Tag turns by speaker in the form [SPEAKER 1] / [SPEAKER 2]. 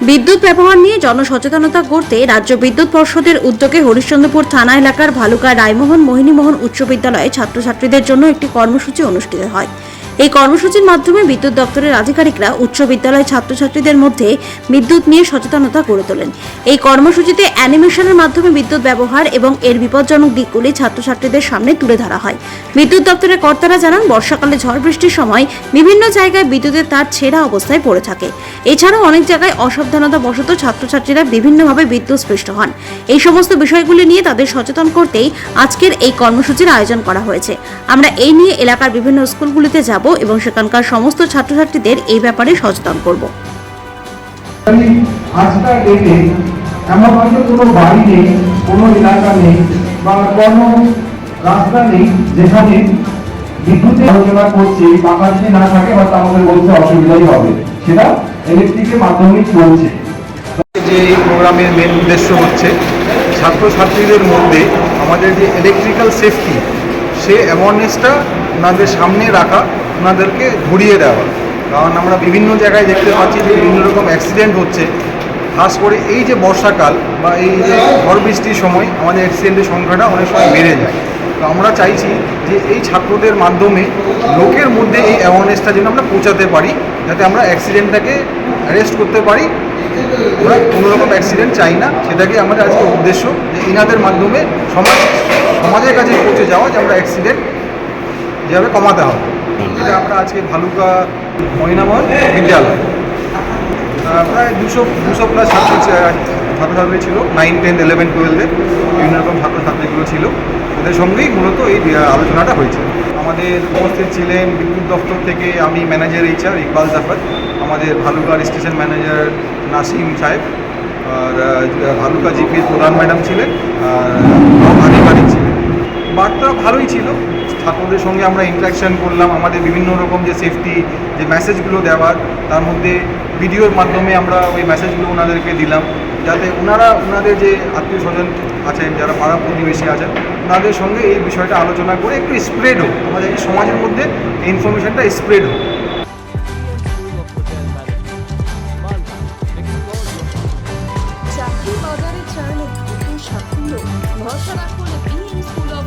[SPEAKER 1] বিদ্যুৎ ব্যবহার নিয়ে জনসচেতনতা গড়তে রাজ্য বিদ্যুৎ পর্ষদের উদ্যোগে হরিশ্চন্দ্রপুর থানা এলাকার ভালুকা রায়মোহন মোহিনীমোহন উচ্চ বিদ্যালয়ে ছাত্রছাত্রীদের জন্য একটি কর্মসূচি অনুষ্ঠিত হয়। এই কর্মসূচির মাধ্যমে বিদ্যুৎ দপ্তরের আধিকারিকরা উচ্চ বিদ্যালয় ছাত্রছাত্রীদের মধ্যে বিদ্যুৎ নিয়ে সচেতনতা গড়ে তোলেন। এই কর্মসূচিতে অ্যানিমেশনের মাধ্যমে বিদ্যুৎ ব্যবহার এবং এর বিপজ্জনক দিকগুলি ছাত্রছাত্রীদের সামনে তুলে ধরা হয়। বিদ্যুৎ দপ্তরের কর্তারা জানান, বর্ষাকালে ঝড় বৃষ্টির সময় বিভিন্ন জায়গায় বিদ্যুতের তার ছেঁড়া অবস্থায় পড়ে থাকে। এছাড়াও অনেক জায়গায় অসাবধানতা বশত ছাত্রছাত্রীরা বিভিন্নভাবে বিদ্যুৎ স্পৃষ্ট হন। এই সমস্ত বিষয়গুলি নিয়ে তাদের সচেতন করতেই আজকের এই কর্মসূচির আয়োজন করা হয়েছে। আমরা এই নিয়ে এলাকার বিভিন্ন স্কুলগুলিতে যাব এবং সেখানকার সমস্ত ছাত্রছাত্রীদের এই ব্যাপারে সচেতন করব।
[SPEAKER 2] আজকাল ডেটে এমন হয়তো কোনো বাড়ি নেই কোনো এলাকা নেই বা কোনো রাস্তা নেই যেখানে বিদ্যুতের আলোচনা করছে পাখা যদি না থাকে হয়তো আমাদের বলতে অসুবিধাই হবে। সেটা ইলেকট্রিকের মাধ্যমেই চলছে।
[SPEAKER 3] যে এই প্রোগ্রামের মেন উদ্দেশ্য হচ্ছে ছাত্রছাত্রীদের মধ্যে আমাদের যে ইলেকট্রিক্যাল সেফটি সে অ্যাওয়ারনেসটা ওনাদের সামনে রাখা ওনাদেরকে ঘুরিয়ে দেওয়া কারণ আমরা বিভিন্ন জায়গায় দেখতে পাচ্ছি যে বিভিন্ন রকম অ্যাক্সিডেন্ট হচ্ছে। খাস করে এই যে বর্ষাকাল বা এই যে ঝড় বৃষ্টির সময় আমাদের অ্যাক্সিডেন্টের সংখ্যাটা অনেক সময় বেড়ে যায়। তো আমরা চাইছি যে এই ছাত্রদের মাধ্যমে লোকের মধ্যে এই অ্যাওয়ারনেসটা যেন আমরা পৌঁছাতে পারি, যাতে আমরা অ্যাক্সিডেন্টটাকে অ্যারেস্ট করতে পারি। আমরা কোনো রকম অ্যাক্সিডেন্ট চাই না। সেটাকে আমাদের আজকে উদ্দেশ্য যে ইনাদের মাধ্যমে সমাজ, সমাজের কাছে পৌঁছে যাওয়া যে আমরা অ্যাক্সিডেন্ট যেভাবে কমাতে হবে। এটা আমরা আজকে ভালুকা মহিনাময় বিদ্যালয়। প্রায় দুশো দুশো প্লাস ছাত্র ছাত্রছাত্রী ছিল নাইন টেন ইলেভেন টুয়েলভে বিভিন্ন রকম ছাত্রছাত্রীগুলো ছিল। ওদের সঙ্গেই মূলত এই আলোচনাটা হয়েছে। আমাদের উপস্থিত ছিলেন বিদ্যুৎ দপ্তর থেকে আমি ম্যানেজার এইচআর ইকবাল জাফর, আমাদের ভালুকার স্টেশন ম্যানেজার নাসিম সাহেব, আর ভালুকা জিপির প্রধান ম্যাডাম ছিলেন, আর ছিলেন। বার্তা ভালোই ছিল ছাত্রদের সঙ্গে আমরা ইন্টারাকশন করলাম, আমাদের বিভিন্ন রকম যে সেফটি যে মেসেজগুলো দেওয়ার, তার মধ্যে ভিডিওর মাধ্যমে আমরা ওই মেসেজগুলো ওনাদেরকে দিলাম, যাতে ওনারা, ওনাদের যে আত্মীয় স্বজন আছেন, যারা পাড়া প্রতিবেশী আছেন ওনাদের সঙ্গে এই বিষয়টা আলোচনা করে একটু স্প্রেড হোক। আমাদের এই সমাজের মধ্যে ইনফরমেশনটা স্প্রেড হোক।
[SPEAKER 4] ভরসা রাখুন স্কুল অফ